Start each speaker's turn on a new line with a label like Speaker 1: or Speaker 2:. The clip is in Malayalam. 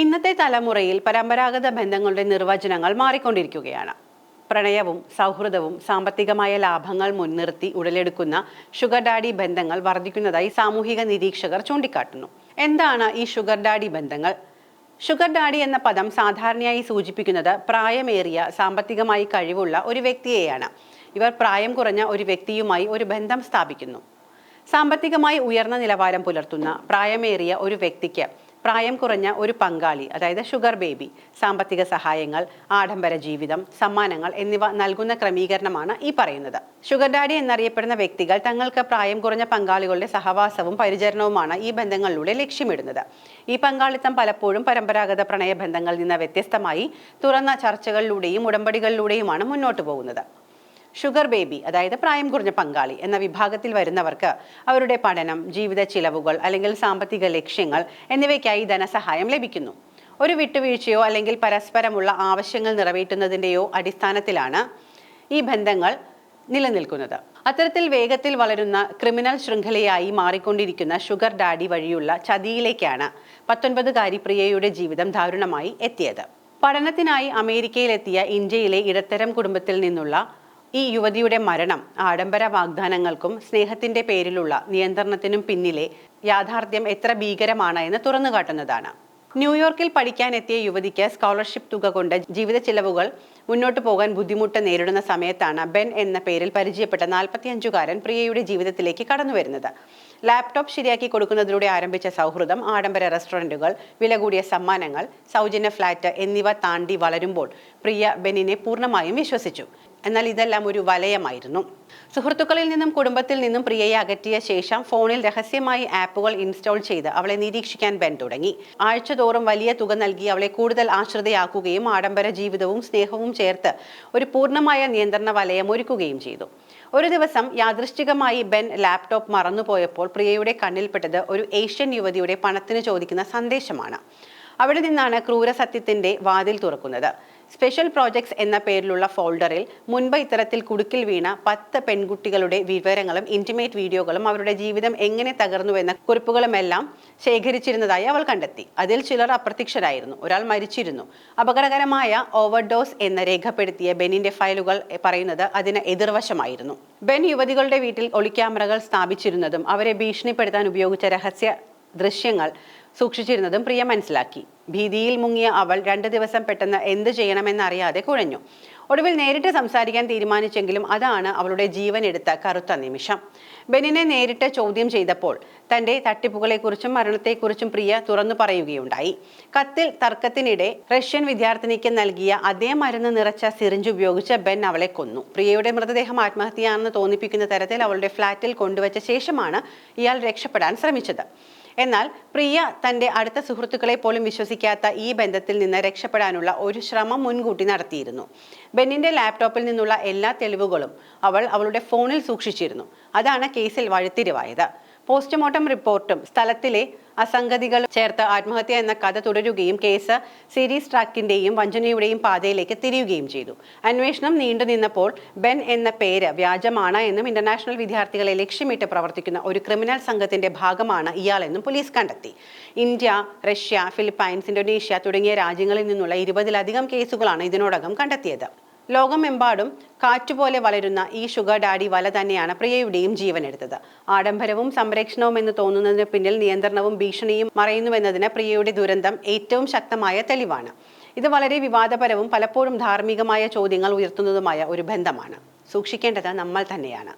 Speaker 1: ഇന്നത്തെ തലമുറയിൽ പരമ്പരാഗത ബന്ധങ്ങളുടെ നിർവചനങ്ങൾ മാറിക്കൊണ്ടിരിക്കുകയാണ്. പ്രണയവും സൗഹൃദവും സാമ്പത്തികമായ ലാഭങ്ങൾ മുൻനിർത്തി ഉടലെടുക്കുന്ന ഷുഗർ ഡാഡി ബന്ധങ്ങൾ വർദ്ധിക്കുന്നതായി സാമൂഹിക നിരീക്ഷകർ ചൂണ്ടിക്കാട്ടുന്നു. എന്താണ് ഈ ഷുഗർ ഡാഡി ബന്ധങ്ങൾ? ഷുഗർ ഡാഡി എന്ന പദം സാധാരണയായി സൂചിപ്പിക്കുന്നത് പ്രായമേറിയ സാമ്പത്തികമായി കഴിവുള്ള ഒരു വ്യക്തിയെയാണ്. ഇവർ പ്രായം കുറഞ്ഞ ഒരു വ്യക്തിയുമായി ഒരു ബന്ധം സ്ഥാപിക്കുന്നു. സാമ്പത്തികമായി ഉയർന്ന നിലവാരം പുലർത്തുന്ന പ്രായമേറിയ ഒരു വ്യക്തിക്ക് പ്രായം കുറഞ്ഞ ഒരു പങ്കാളി അതായത് ഷുഗർ ബേബി സാമ്പത്തിക സഹായങ്ങൾ ആഡംബര ജീവിതം സമ്മാനങ്ങൾ എന്നിവ നൽകുന്ന ക്രമീകരണമാണ് ഈ പറയുന്നത്. ഷുഗർ ഡാഡി എന്നറിയപ്പെടുന്ന വ്യക്തികൾ തങ്ങൾക്ക് പ്രായം കുറഞ്ഞ പങ്കാളികളുടെ സഹവാസവും പരിചരണവുമാണ് ഈ ബന്ധങ്ങളിലൂടെ ലക്ഷ്യമിടുന്നത്. ഈ പങ്കാളിത്തം പലപ്പോഴും പരമ്പരാഗത പ്രണയബന്ധങ്ങളിൽ നിന്ന് വ്യത്യസ്തമായി തുറന്ന ചർച്ചകളിലൂടെയും ഉടമ്പടികളിലൂടെയുമാണ് മുന്നോട്ട് പോകുന്നത്. ഷുഗർ ബേബി അതായത് പ്രായം കുറഞ്ഞ പങ്കാളി എന്ന വിഭാഗത്തിൽ വരുന്നവർക്ക് അവരുടെ പഠനം ജീവിത ചിലവുകൾ അല്ലെങ്കിൽ സാമ്പത്തിക ലക്ഷ്യങ്ങൾ എന്നിവയ്ക്കായി ധനസഹായം ലഭിക്കുന്നു. ഒരു വിട്ടുവീഴ്ചയോ അല്ലെങ്കിൽ പരസ്പരമുള്ള ആവശ്യങ്ങൾ നിറവേറ്റുന്നതിന്റെയോ അടിസ്ഥാനത്തിലാണ് ഈ ബന്ധങ്ങൾ നിലനിൽക്കുന്നത്. അത്തരത്തിൽ വേഗത്തിൽ വളരുന്ന ക്രിമിനൽ ശൃംഖലയായി മാറിക്കൊണ്ടിരിക്കുന്ന ഷുഗർ ഡാഡി വഴിയുള്ള ചതിയിലേക്കാണ് പത്തൊൻപതുകാരി പ്രിയയുടെ ജീവിതം ദാരുണമായി എത്തിയത്. പഠനത്തിനായി അമേരിക്കയിലെത്തിയ ഇന്ത്യയിലെ ഇടത്തരം കുടുംബത്തിൽ നിന്നുള്ള ഈ യുവതിയുടെ മരണം ആഡംബര വാഗ്ദാനങ്ങൾക്കും സ്നേഹത്തിന്റെ പേരിലുള്ള നിയന്ത്രണത്തിനും പിന്നിലെ യാഥാർത്ഥ്യം എത്ര ഭീകരമാണ് എന്ന് തുറന്നുകാട്ടുന്നതാണ് ന്യൂയോർക്കിൽ പഠിക്കാൻ എത്തിയ യുവതിക്ക് സ്കോളർഷിപ്പ് തുക കൊണ്ട് ജീവിത ചിലവുകൾ മുന്നോട്ട് പോകാൻ ബുദ്ധിമുട്ട് നേരിടുന്ന സമയത്താണ് ബെൻ എന്ന പേരിൽ പരിചയപ്പെട്ട നാൽപ്പത്തിയഞ്ചുകാരൻ പ്രിയയുടെ ജീവിതത്തിലേക്ക് കടന്നു വരുന്നത് ലാപ്ടോപ്പ് ശരിയാക്കി കൊടുക്കുന്നതിലൂടെ ആരംഭിച്ച സൗഹൃദം ആഡംബര റെസ്റ്റോറന്റുകൾ വില കൂടിയ സമ്മാനങ്ങൾ സൗജന്യ ഫ്ലാറ്റ് എന്നിവ താണ്ടി വളരുമ്പോൾ പ്രിയ ബെന്നിനെ പൂർണമായും വിശ്വസിച്ചു. എന്നാൽ ഇതെല്ലാം ഒരു വലയമായിരുന്നു. സുഹൃത്തുക്കളിൽ നിന്നും കുടുംബത്തിൽ നിന്നും പ്രിയയെ അകറ്റിയ ശേഷം ഫോണിൽ രഹസ്യമായി ആപ്പുകൾ ഇൻസ്റ്റാൾ ചെയ്ത് അവളെ നിരീക്ഷിക്കാൻ ബെൻ തുടങ്ങി. ആഴ്ചതോറും വലിയ തുക നൽകി അവളെ കൂടുതൽ ആശ്രിതയാക്കുകയും ആഡംബര ജീവിതവും സ്നേഹവും ചേർത്ത് ഒരു പൂർണമായ നിയന്ത്രണ വലയം ഒരുക്കുകയും ചെയ്തു. ഒരു ദിവസം യാദൃശ്ചികമായി ബെൻ ലാപ്ടോപ്പ് മറന്നുപോയപ്പോൾ പ്രിയയുടെ കണ്ണിൽപ്പെട്ടത് ഒരു ഏഷ്യൻ യുവതിയുടെ പണത്തിന് ചോദിക്കുന്ന സന്ദേശമാണ്. അവിടെ നിന്നാണ് ക്രൂരസത്യത്തിന്റെ വാതിൽ തുറക്കുന്നത്. സ്പെഷ്യൽ പ്രോജക്ട്സ് എന്ന പേരിലുള്ള ഫോൾഡറിൽ മുൻപ് ഇത്തരത്തിൽ കുടുക്കിൽ വീണ പത്ത് പെൺകുട്ടികളുടെ വിവരങ്ങളും ഇന്റിമേറ്റ് വീഡിയോകളും അവരുടെ ജീവിതം എങ്ങനെ തകർന്നുവെന്ന കുറിപ്പുകളുമെല്ലാം ശേഖരിച്ചിരുന്നതായി അവൾ കണ്ടെത്തി. അതിൽ ചിലർ അപ്രത്യക്ഷരായിരുന്നു. ഒരാൾ മരിച്ചിരുന്നു. അപകടകരമായ ഓവർഡോസ് എന്ന് രേഖപ്പെടുത്തിയ ബെന്നിന്റെ ഫയലുകൾ പറയുന്നത് അതിന് എതിർവശമായിരുന്നു. ബെൻ യുവതികളുടെ വീട്ടിൽ ഒളിക്യാമറകൾ സ്ഥാപിച്ചിരുന്നതും അവരെ ഭീഷണിപ്പെടുത്താൻ ഉപയോഗിച്ച രഹസ്യ ദൃശ്യങ്ങൾ സൂക്ഷിച്ചിരുന്നതും പ്രിയ മനസ്സിലാക്കി. ഭീതിയിൽ മുങ്ങിയ അവൾ രണ്ട് ദിവസം പെട്ടെന്ന് എന്ത് ചെയ്യണമെന്നറിയാതെ കുഴഞ്ഞു. ഒടുവിൽ നേരിട്ട് സംസാരിക്കാൻ തീരുമാനിച്ചെങ്കിലും അതാണ് അവളുടെ ജീവൻ എടുത്ത കറുത്ത നിമിഷം. ബെന്നിനെ നേരിട്ട് ചോദ്യം ചെയ്തപ്പോൾ തന്റെ തട്ടിപ്പുകളെക്കുറിച്ചും മരണത്തെക്കുറിച്ചും പ്രിയ തുറന്നു പറയുകയുണ്ടായി. കത്തിൽ തർക്കത്തിനിടെ റഷ്യൻ വിദ്യാർത്ഥിനിക്ക് നൽകിയ അതേ മരുന്ന് നിറച്ച സിറിഞ്ച് ഉപയോഗിച്ച് ബെൻ അവളെ കൊന്നു. പ്രിയയുടെ മൃതദേഹം ആത്മഹത്യയാണെന്ന് തോന്നിപ്പിക്കുന്ന തരത്തിൽ അവളുടെ ഫ്ളാറ്റിൽ കൊണ്ടുവച്ച ശേഷമാണ് ഇയാൾ രക്ഷപ്പെടാൻ ശ്രമിച്ചത്. എന്നാൽ പ്രിയ തന്റെ അടുത്ത സുഹൃത്തുക്കളെ പോലും വിശ്വസിക്കാത്ത ഈ ബന്ധത്തിൽ നിന്ന് രക്ഷപ്പെടാനുള്ള ഒരു ശ്രമം മുൻകൂട്ടി നടത്തിയിരുന്നു. ബെന്നിന്റെ ലാപ്ടോപ്പിൽ നിന്നുള്ള എല്ലാ തെളിവുകളും അവൾ അവളുടെ ഫോണിൽ സൂക്ഷിച്ചിരുന്നു. അതാണ് കേസിൽ വഴിത്തിരിവായത്. പോസ്റ്റ്മോർട്ടം റിപ്പോർട്ടും സ്ഥലത്തിലെ അസംഗതികൾ ചേർത്ത് ആത്മഹത്യ എന്ന കഥ തുടരുകയും കേസ് സീരീസ് ട്രാക്കിന്റെയും വഞ്ചനയുടെയും പാതയിലേക്ക് തിരിയുകയും ചെയ്തു. അന്വേഷണം നീണ്ടുനിന്നപ്പോൾ ബെൻ എന്ന പേര് വ്യാജമാണ് എന്നും ഇന്റർനാഷണൽ വിദ്യാർത്ഥികളെ ലക്ഷ്യമിട്ട് പ്രവർത്തിക്കുന്ന ഒരു ക്രിമിനൽ സംഘത്തിന്റെ ഭാഗമാണ് ഇയാളെന്നും പോലീസ് കണ്ടെത്തി. ഇന്ത്യ റഷ്യ ഫിലിപ്പൈൻസ് ഇന്തോനേഷ്യ തുടങ്ങിയ രാജ്യങ്ങളിൽ നിന്നുള്ള ഇരുപതിലധികം കേസുകളാണ് ഇതിനോടകം കണ്ടെത്തിയത്. ലോകമെമ്പാടും കാറ്റുപോലെ വളരുന്ന ഈ ഷുഗർ ഡാഡി വല തന്നെയാണ് പ്രിയയുടെയും ജീവനെടുത്തത്. ആഡംബരവും സംരക്ഷണവും എന്ന് തോന്നുന്നതിന് പിന്നിൽ നിയന്ത്രണവും ഭീഷണിയും മറയുന്നുവെന്നതിന് പ്രിയയുടെ ദുരന്തം ഏറ്റവും ശക്തമായ തെളിവാണ്. ഇത് വളരെ വിവാദപരവും പലപ്പോഴും ധാർമ്മികമായ ചോദ്യങ്ങൾ ഉയർത്തുന്നതുമായ ഒരു ബന്ധമാണ്. സൂക്ഷിക്കേണ്ടത് നമ്മൾ തന്നെയാണ്.